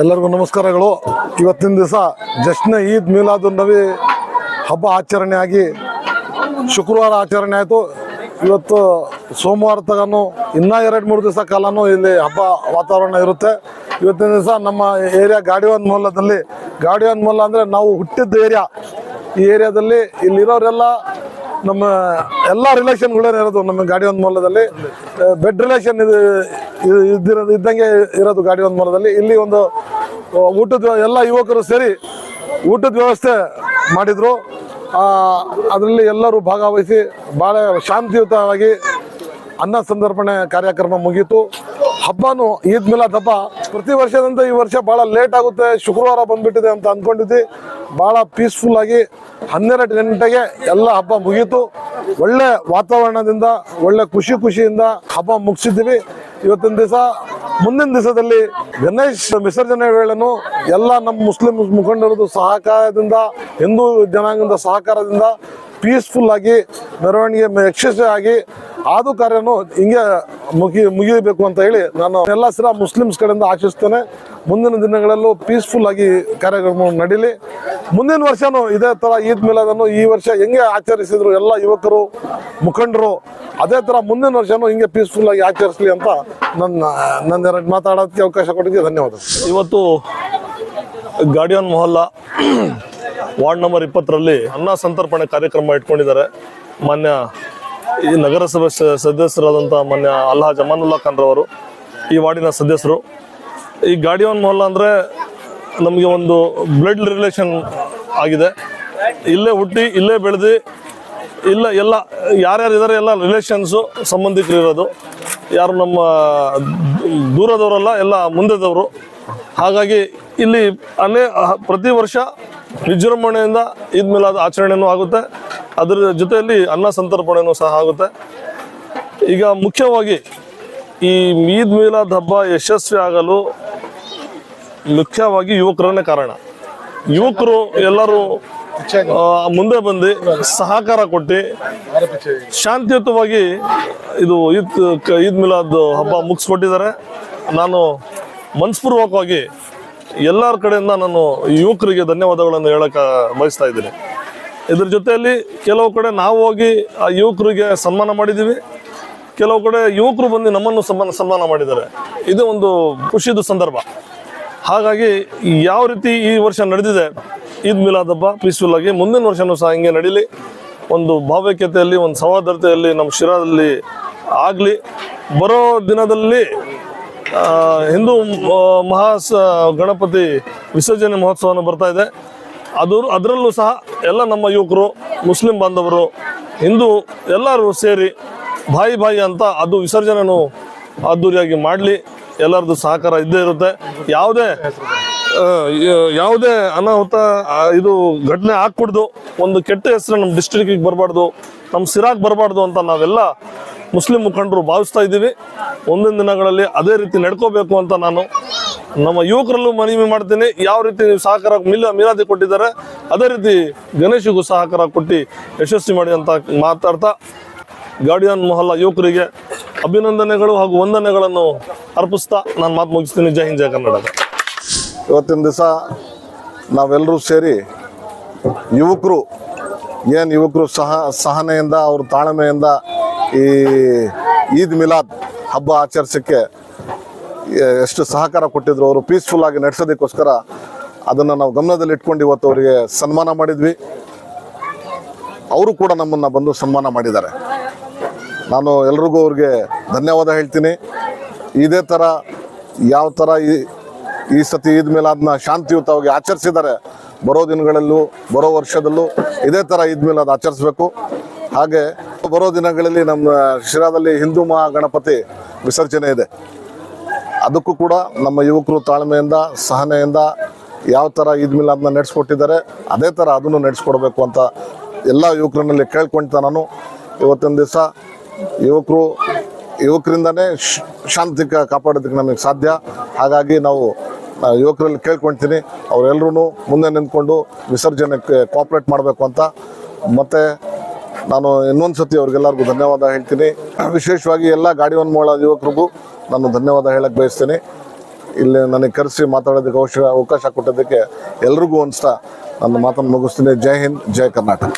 ಎಲ್ಲರಿಗೂ ನಮಸ್ಕಾರಗಳು. ಇವತ್ತಿನ ದಿವಸ ಜಶ್ನ ಈದ್ ಮಿಲಾದು ನವಿ ಹಬ್ಬ ಆಚರಣೆ ಆಗಿ ಶುಕ್ರವಾರ ಆಚರಣೆ ಆಯಿತು. ಇವತ್ತು ಸೋಮವಾರ ತಗನು ಇನ್ನೂ ಎರಡು ಮೂರು ದಿವಸ ಕಾಲನೂ ಇಲ್ಲಿ ಹಬ್ಬ ವಾತಾವರಣ ಇರುತ್ತೆ. ಇವತ್ತಿನ ದಿವಸ ನಮ್ಮ ಏರಿಯಾ ಗಾಡಿವನ್ ಮೊಹಲ್ಲದಲ್ಲಿ ಗಾಡಿವನ್ ಮೊಹಲ್ಲ ಅಂದರೆ ನಾವು ಹುಟ್ಟಿದ್ದ ಏರಿಯಾ. ಈ ಏರಿಯಾದಲ್ಲಿ ಇಲ್ಲಿರೋರೆಲ್ಲ ನಮ್ಮ ಎಲ್ಲ ರಿಲೇಷನ್ಗಳೇನಿರೋದು ನಮ್ಮ ಗಾಡಿ ಒಂದು ಮೂಲದಲ್ಲಿ ಬೆಡ್ ರಿಲೇಷನ್ ಇದು ಇದು ಇದ್ದಿರೋದು ಇದ್ದಂಗೆ ಇರೋದು ಗಾಡಿ ಒಂದು ಮರದಲ್ಲಿ. ಇಲ್ಲಿ ಒಂದು ಊಟದ ಎಲ್ಲ ಯುವಕರು ಸೇರಿ ಊಟದ ವ್ಯವಸ್ಥೆ ಮಾಡಿದ್ರು. ಅದರಲ್ಲಿ ಎಲ್ಲರೂ ಭಾಗವಹಿಸಿ ಭಾಳ ಶಾಂತಿಯುತವಾಗಿ ಅನ್ನ ಸಂದರ್ಪಣೆ ಕಾರ್ಯಕ್ರಮ ಮುಗೀತು. ಹಬ್ಬನು ಈದ್ ಮಿಲಾದ್ ಹಬ್ಬ. ಪ್ರತಿ ವರ್ಷದಂತೆ ಈ ವರ್ಷ ಭಾಳ ಲೇಟ್ ಆಗುತ್ತೆ. ಶುಕ್ರವಾರ ಬಂದ್ಬಿಟ್ಟಿದೆ ಅಂತ ಅಂದ್ಕೊಂಡಿದ್ವಿ ಭಾಳ ಪೀಸ್ಫುಲ್ ಆಗಿ ಹನ್ನೆರಡು ಗಂಟೆಗೆ ಎಲ್ಲ ಹಬ್ಬ ಮುಗೀತು. ಒಳ್ಳೆ ವಾತಾವರಣದಿಂದ, ಒಳ್ಳೆ ಖುಷಿ ಖುಷಿಯಿಂದ ಹಬ್ಬ ಮುಗಿಸಿದ್ದೀವಿ. ಇವತ್ತಿನ ದಿವಸ, ಮುಂದಿನ ದಿವಸದಲ್ಲಿ ಗಣೇಶ್ ವಿಸರ್ಜನೆ ವೇಳೆನು ಎಲ್ಲ ನಮ್ಮ ಮುಸ್ಲಿಂ ಮುಖಂಡರದ್ದು ಸಹಕಾರದಿಂದ, ಹಿಂದೂ ಜನಾಂಗದ ಸಹಕಾರದಿಂದ ಪೀಸ್ಫುಲ್ ಆಗಿ ಮೆರವಣಿಗೆ ಯಶಸ್ವಿ ಆಗಿ ಆದು ಕಾರ್ಯನು ಹಿಂಗೆ ಮುಗಿ, ಮುಗಿಯಬೇಕು ಅಂತ ಹೇಳಿ ನಾನು ಎಲ್ಲ ಸರ ಮುಸ್ಲಿಮ್ಸ್ ಕಡೆಯಿಂದ ಆಶಿಸ್ತೇನೆ. ಮುಂದಿನ ದಿನಗಳಲ್ಲೂ ಪೀಸ್ಫುಲ್ ಆಗಿ ಕಾರ್ಯಕ್ರಮ ನಡೀಲಿ. ಮುಂದಿನ ವರ್ಷನೂ ಇದೇ ತರ ಈದ್ ಮಿಲಾದನ್ನು ಈ ವರ್ಷ ಹೆಂಗೆ ಆಚರಿಸಿದ್ರು ಎಲ್ಲ ಯುವಕರು, ಮುಖಂಡರು, ಅದೇ ತರ ಮುಂದಿನ ವರ್ಷನೂ ಹಿಂಗೆ ಪೀಸ್ಫುಲ್ ಆಗಿ ಆಚರಿಸ್ಲಿ ಅಂತ ನನ್ನ ನನ್ನ ಎರಡು ಮಾತಾಡೋದಕ್ಕೆ ಅವಕಾಶ ಕೊಟ್ಟಿದ್ದೆ ಧನ್ಯವಾದ ಇವತ್ತು ಗಾಡಿಯನ್ ಮೊಹಲ್ಲಾ ವಾರ್ಡ್ ನಂಬರ್ ಇಪ್ಪತ್ತರಲ್ಲಿ ಅನ್ನ ಸಂತರ್ಪಣೆ ಕಾರ್ಯಕ್ರಮ ಇಟ್ಕೊಂಡಿದ್ದಾರೆ. ಮಾನ್ಯ ಈ ನಗರಸಭೆ ಸ- ಸದಸ್ಯರಾದಂಥ ಮಾನ್ಯ ಅಲ್ಲಾ ಜಮಾನುಲ್ಲಾ ಖಾನ್ ರವರು ಈ ವಾರ್ಡಿನ ಸದಸ್ಯರು. ಈ ಗಾಡಿಯೋನ್ ಮೊಹಲ್ಲ ಅಂದರೆ ನಮಗೆ ಒಂದು ಬ್ಲಡ್ ರಿಲೇಷನ್ ಆಗಿದೆ. ಇಲ್ಲೇ ಹುಟ್ಟಿ, ಇಲ್ಲೇ ಬೆಳೆದು, ಇಲ್ಲ ಎಲ್ಲ, ಯಾರ್ಯಾರು ಇದ್ದಾರೆ ಎಲ್ಲ ರಿಲೇಷನ್ಸು ಸಂಬಂಧಿಕರು ಇರೋದು. ಯಾರು ನಮ್ಮ ದೂರದವರಲ್ಲ, ಎಲ್ಲ ಮುಂದೆದವರು. ಹಾಗಾಗಿ ಇಲ್ಲಿ ಅನೇ ಪ್ರತಿ ವರ್ಷ ವಿಜೃಂಭಣೆಯಿಂದ ಈದ್ ಆಚರಣೆಯೂ ಆಗುತ್ತೆ. ಅದರ ಜೊತೆಯಲ್ಲಿ ಅನ್ನ ಸಂತರ್ಪಣೆನೂ ಸಹ ಆಗುತ್ತೆ. ಈಗ ಮುಖ್ಯವಾಗಿ ಈ ಮೀದ್ ಮಿಲಾದ್ ಹಬ್ಬ ಯಶಸ್ವಿ ಆಗಲು ಮುಖ್ಯವಾಗಿ ಯುವಕರನ್ನೇ ಕಾರಣ. ಯುವಕರು ಎಲ್ಲರೂ ಮುಂದೆ ಬಂದು ಸಹಕಾರ ಕೊಟ್ಟು ಶಾಂತಿಯುತವಾಗಿ ಇದು ಈದ್ ಈದ್ ಮಿಲಾದ್ ಹಬ್ಬ ಮುಗಿಸ್ಕೊಟ್ಟಿದ್ದಾರೆ. ನಾನು ಮನಸ್ಪೂರ್ವಕವಾಗಿ ಎಲ್ಲರ ಕಡೆಯಿಂದ ನಾನು ಯುವಕರಿಗೆ ಧನ್ಯವಾದಗಳನ್ನು ಹೇಳಕ್ಕೆ ಬಯಸ್ತಾ ಇದ್ದೀನಿ. ಇದ್ರ ಜೊತೆಯಲ್ಲಿ ಕೆಲವು ಕಡೆ ನಾವು ಹೋಗಿ ಆ ಯುವಕರಿಗೆ ಸನ್ಮಾನ ಮಾಡಿದ್ದೀವಿ. ಕೆಲವು ಕಡೆ ಯುವಕರು ಬಂದು ನಮ್ಮನ್ನು ಸನ್ಮಾನ ಸನ್ಮಾನ ಮಾಡಿದ್ದಾರೆ. ಇದು ಒಂದು ಖುಷಿದು ಸಂದರ್ಭ. ಹಾಗಾಗಿ ಯಾವ ರೀತಿ ಈ ವರ್ಷ ನಡೆದಿದೆ, ಈದ್ ಮಿಲಾದ್ ಹಬ್ಬ ಪೀಸ್ಫುಲ್ ಆಗಿ ಮುಂದಿನ ವರ್ಷನೂ ಸಹ ಹಿಂಗೆ ನಡೀಲಿ. ಒಂದು ಭಾವೈಕ್ಯತೆಯಲ್ಲಿ, ಒಂದು ಸಹೋದರತೆಯಲ್ಲಿ ನಮ್ಮ ಶಿರಾದಲ್ಲಿ ಆಗಲಿ. ಬರೋ ದಿನದಲ್ಲಿ ಹಿಂದೂ ಮಹಾಸ ಮಹಾ ಗಣಪತಿ ವಿಸರ್ಜನೆ ಮಹೋತ್ಸವನ ಬರ್ತಾ ಇದೆ. ಅದು ಅದರಲ್ಲೂ ಸಹ ಎಲ್ಲ ನಮ್ಮ ಯುವಕರು, ಮುಸ್ಲಿಂ ಬಾಂಧವರು, ಹಿಂದೂ ಎಲ್ಲರೂ ಸೇರಿ ಬಾಯಿ ಬಾಯಿ ಅಂತ ಅದು ವಿಸರ್ಜನೆಯೂ ಅದ್ದೂರಿಯಾಗಿ ಮಾಡಲಿ. ಎಲ್ಲರದ್ದು ಸಹಕಾರ ಇದ್ದೇ ಇರುತ್ತೆ. ಯಾವುದೇ ಯಾವುದೇ ಅನಾಹುತ ಇದು ಘಟನೆ ಹಾಕ್ಬಿಡ್ದು ಒಂದು ಕೆಟ್ಟ ಹೆಸರು ನಮ್ಮ ಡಿಸ್ಟ್ರಿಕ್ಟಿಗೆ ಬರಬಾರ್ದು, ನಮ್ಮ ಸಿರಾಗ್ ಬರಬಾರ್ದು ಅಂತ ನಾವೆಲ್ಲ ಮುಸ್ಲಿಂ ಮುಖಂಡರು ಭಾವಿಸ್ತಾ ಇದ್ದೀವಿ. ಒಂದೊಂದು ದಿನಗಳಲ್ಲಿ ಅದೇ ರೀತಿ ನಡ್ಕೋಬೇಕು ಅಂತ ನಾನು ನಮ್ಮ ಯುವಕರಲ್ಲೂ ಮನವಿ ಮಾಡ್ತೇನೆ. ಯಾವ ರೀತಿ ನೀವು ಸಹಕಾರ ಮಿಲ, ಮಿಲಾದಿ ಕೊಟ್ಟಿದ್ದಾರೆ, ಅದೇ ರೀತಿ ಗಣೇಶಿಗೂ ಸಹಕಾರ ಕೊಟ್ಟು ಯಶಸ್ವಿ ಮಾಡಿ ಅಂತ ಮಾತಾಡ್ತಾ ಗಾರ್ಡಿಯನ್ ಮೊಹಲ್ಲಾ ಯುವಕರಿಗೆ ಅಭಿನಂದನೆಗಳು ಹಾಗೂ ವಂದನೆಗಳನ್ನು ಅರ್ಪಿಸ್ತಾ ನಾನು ಮಾತು ಮುಗಿಸ್ತೀನಿ. ಜೈ ಹಿಂದ್, ಜೈ ಕನ್ನಡ. ಇವತ್ತಿನ ದಿವಸ ನಾವೆಲ್ಲರೂ ಸೇರಿ ಯುವಕರು, ಏನು ಯುವಕರು ಸಹ, ಸಹನೆಯಿಂದ ಅವ್ರ ತಾಳ್ಮೆಯಿಂದ ಈ ಈದ್ ಮಿಲಾದ್ ಹಬ್ಬ ಆಚರಿಸೋಕ್ಕೆ ಎಷ್ಟು ಸಹಕಾರ ಕೊಟ್ಟಿದ್ರು, ಅವರು ಪೀಸ್ಫುಲ್ ಆಗಿ ನಡೆಸೋದಕ್ಕೋಸ್ಕರ ಅದನ್ನು ನಾವು ಗಮನದಲ್ಲಿ ಇಟ್ಕೊಂಡು ಇವತ್ತು ಅವರಿಗೆ ಸನ್ಮಾನ ಮಾಡಿದ್ವಿ. ಅವರು ಕೂಡ ನಮ್ಮನ್ನು ಬಂದು ಸನ್ಮಾನ ಮಾಡಿದ್ದಾರೆ. ನಾನು ಎಲ್ರಿಗೂ ಅವ್ರಿಗೆ ಧನ್ಯವಾದ ಹೇಳ್ತೀನಿ. ಇದೇ ಥರ ಯಾವ ಥರ ಈ ಈ ಸತಿ ಈದ್ ಅದನ್ನ ಶಾಂತಿಯುತವಾಗಿ ಆಚರಿಸಿದ್ದಾರೆ ಬರೋ ದಿನಗಳಲ್ಲೂ, ಬರೋ ವರ್ಷದಲ್ಲೂ ಇದೇ ಥರ ಇದ್ಮೇಲೆ ಅದು ಆಚರಿಸಬೇಕು. ಹಾಗೆ ಬರೋ ದಿನಗಳಲ್ಲಿ ನಮ್ಮ ಶಿರಾದಲ್ಲಿ ಹಿಂದೂ ಮಹಾಗಣಪತಿ ವಿಸರ್ಜನೆ ಇದೆ. ಅದಕ್ಕೂ ಕೂಡ ನಮ್ಮ ಯುವಕರು ತಾಳ್ಮೆಯಿಂದ, ಸಹನೆಯಿಂದ ಯಾವ ಥರ ಈದ್ ಮಿಲಾದ್ನ ನಡೆಸ್ಕೊಟ್ಟಿದ್ದಾರೆ, ಅದೇ ಥರ ಅದನ್ನು ನಡೆಸ್ಕೊಡ್ಬೇಕು ಅಂತ ಎಲ್ಲ ಯುವಕರನ್ನಲ್ಲಿ ಕೇಳ್ಕೊಳ್ತಾ ನಾನು. ಇವತ್ತಿನ ದಿವಸ ಯುವಕರು, ಯುವಕರಿಂದನೇ ಶಾಂತಿ ಕಾಪಾಡೋದಕ್ಕೆ ನಮಗೆ ಸಾಧ್ಯ. ಹಾಗಾಗಿ ನಾವು ಯುವಕರಲ್ಲಿ ಕೇಳ್ಕೊಳ್ತೀನಿ. ಅವರೆಲ್ಲರೂ ಮುಂದೆ ನಿಂತ್ಕೊಂಡು ವಿಸರ್ಜನೆಗೆ ಕೋಆಪ್ರೇಟ್ ಮಾಡಬೇಕು ಅಂತ. ಮತ್ತು ನಾನು ಇನ್ನೊಂದು ಸತಿ ಅವ್ರಿಗೆಲ್ಲರಿಗೂ ಧನ್ಯವಾದ ಹೇಳ್ತೀನಿ. ವಿಶೇಷವಾಗಿ ಎಲ್ಲ ಗಾಡಿ ಒನ್ ಮೋಳ ಯುವಕರಿಗೂ ನಾನು ಧನ್ಯವಾದ ಹೇಳಕ್ಕೆ ಬಯಸ್ತೇನೆ. ಇಲ್ಲಿ ನನಗೆ ಕರೆಸಿ ಮಾತಾಡೋದಕ್ಕೆ ಅವಶ್ಯ ಅವಕಾಶ ಕೊಟ್ಟಿದ್ದಕ್ಕೆ ಎಲ್ರಿಗೂ ಅನಿಸ್ತಾ ನನ್ನ ಮಾತನ್ನು ಮುಗಿಸ್ತೀನಿ. ಜೈ ಹಿಂದ್, ಜೈ ಕರ್ನಾಟಕ.